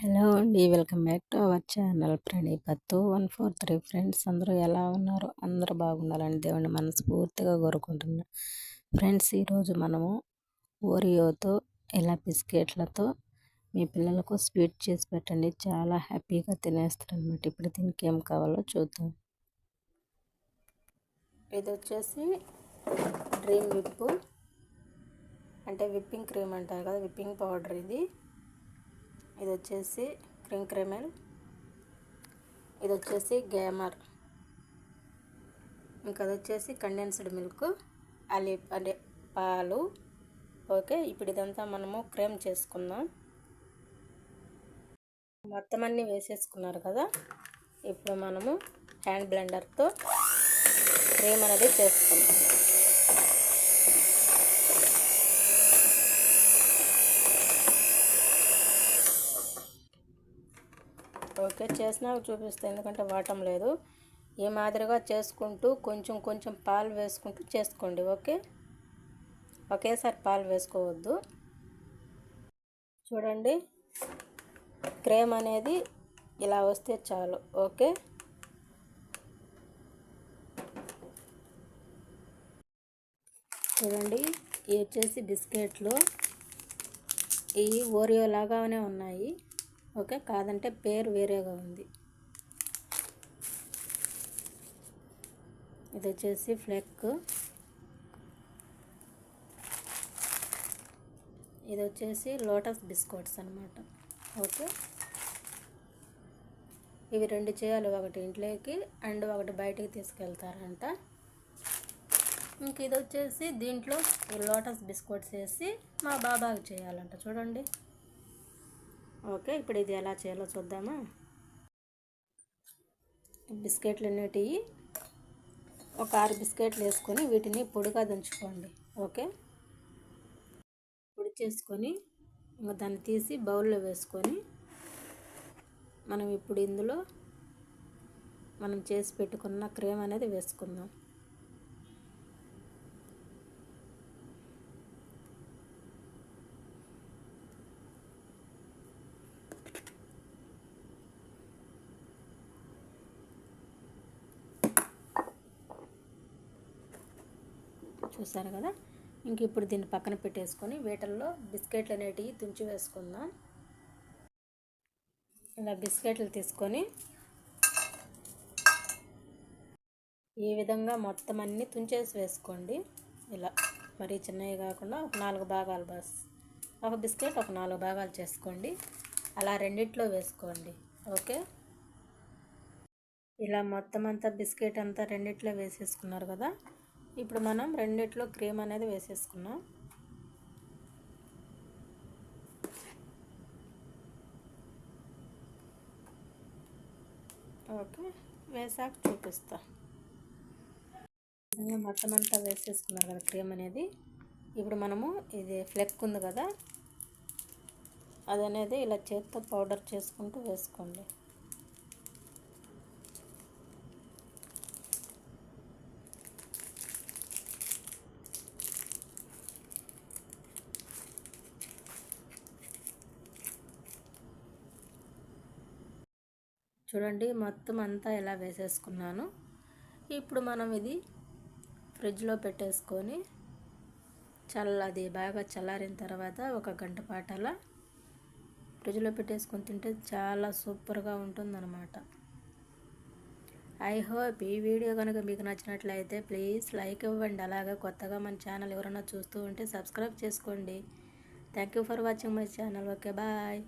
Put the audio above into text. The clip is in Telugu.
హలో అండి. Welcome back to our channel. ప్రణీపత్తు one four three friends. అందరూ ఎలా ఉన్నారు? అందరూ బాగుండాలని దేవుని మనస్ఫూర్తిగా కోరుకుంటున్నా. ఫ్రెండ్స్ ఈరోజు మనము ఓరియోతో ఇలా బిస్కెట్లతో మీ పిల్లలకు స్వీట్ చేసి పెట్టండి. చాలా హ్యాపీగా తినేస్తారు అనమాట ఇప్పుడు దీనికి ఏం కావాలో చూద్దాం. ఇది వచ్చేసి డ్రీమ్ విప్పు. అంటే విప్పింగ్ క్రీమ్ అంటారు కదా విప్పింగ్ పౌడర్ ఇది. ఇది వచ్చేసి క్రీమ్ క్రెమెల్. ఇది వచ్చేసి గ్యామర్. ఇంకా అది వచ్చేసి కండెన్స్డ్ మిల్క్ అలి అంటే పాలు. ఓకే ఇప్పుడు ఇదంతా మనము క్రీమ్ చేసుకుందాం. మొత్తం అన్నీ వేసేసుకున్నారు కదా? ఇప్పుడు మనము హ్యాండ్ బ్లెండర్తో క్రీమ్ అనేది చేసుకుందాం. ఓకే చేసినా చూపిస్తే. ఎందుకంటే వాటం లేదు. ఈ మాదిరిగా చేసుకుంటూ కొంచెం కొంచెం పాలు వేసుకుంటూ చేసుకోండి ఓకే? ఒకేసారి పాలు వేసుకోవద్దు. చూడండి క్రేమ్ అనేది ఇలా వస్తే చాలు ఓకే? చూడండి ఇవి వచ్చేసి బిస్కెట్లు. ఇవి ఓరియో లాగానే ఉన్నాయి. ఓకే కాదంటే పేరు వేరేగా ఉంది. ఇది వచ్చేసి ఫ్లెక్. ఇది వచ్చేసి లోటస్ బిస్కెట్స్ అనమాట ఓకే. ఇవి రెండు చేయాలి ఒకటి ఇంట్లోకి అండ్ ఒకటి బయటికి తీసుకెళ్తారంట. ఇంక ఇది వచ్చేసి దీంట్లో లోటస్ బిస్కెట్స్ వేసి మా బాబాకి చేయాలంట. చూడండి. ఓకే ఇప్పుడు ఇది ఎలా చేయాలో చూద్దామా? బిస్కెట్లు అనేటివి ఒక ఆరు బిస్కెట్లు వేసుకొని వీటిని పొడిగా దంచుకోండి ఓకే? పొడి చేసుకొని ఇంకా దాన్ని తీసి బౌల్లో వేసుకొని మనం ఇప్పుడు ఇందులో మనం చేసి పెట్టుకున్న క్రీమ్ అనేది వేసుకుందాం. చూసారు కదా? ఇంక ఇప్పుడు దీన్ని పక్కన పెట్టేసుకొని వీటల్లో బిస్కెట్లు అనేటివి తుంచి వేసుకుందాం. ఇలా బిస్కెట్లు తీసుకొని ఈ విధంగా మొత్తం అన్నీ తుంచేసి వేసుకోండి. ఇలా మరీ చిన్నవి కాకుండా ఒక నాలుగు భాగాలు బస్. ఒక బిస్కెట్ ఒక నాలుగు భాగాలు చేసుకోండి. అలా రెండిట్లో వేసుకోండి. ఓకే? ఇలా మొత్తం అంతా బిస్కెట్ అంతా రెండిట్లో వేసేసుకున్నారు కదా? ఇప్పుడు మనం రెండిట్లో క్రీమ్ అనేది వేసేసుకున్నాం. ఓకే వేసాక చూపిస్తా. మొత్తం అంతా వేసేసుకున్నారు కదా క్రీమ్ అనేది. ఇప్పుడు మనము ఇది ఫ్లెక్ ఉంది కదా అది అనేది ఇలా చేత్తో పౌడర్ చేసుకుంటూ వేసుకోండి. చూడండి మొత్తం అంతా ఇలా వేసేసుకున్నాను. ఇప్పుడు మనం ఇది ఫ్రిడ్జ్లో పెట్టేసుకొని చల్ల అది బాగా చల్లారిన తర్వాత ఒక గంట పాటు అలా ఫ్రిడ్జ్లో పెట్టేసుకొని తింటే చాలా సూపర్గా ఉంటుందన్నమాట. ఐ హోప్ ఈ వీడియో కనుక మీకు నచ్చినట్లయితే ప్లీజ్ లైక్ ఇవ్వండి. అలాగే కొత్తగా మన ఛానల్ ఎవరైనా చూస్తూ ఉంటే సబ్స్క్రైబ్ చేసుకోండి. Thank you for watching my channel. Okay bye.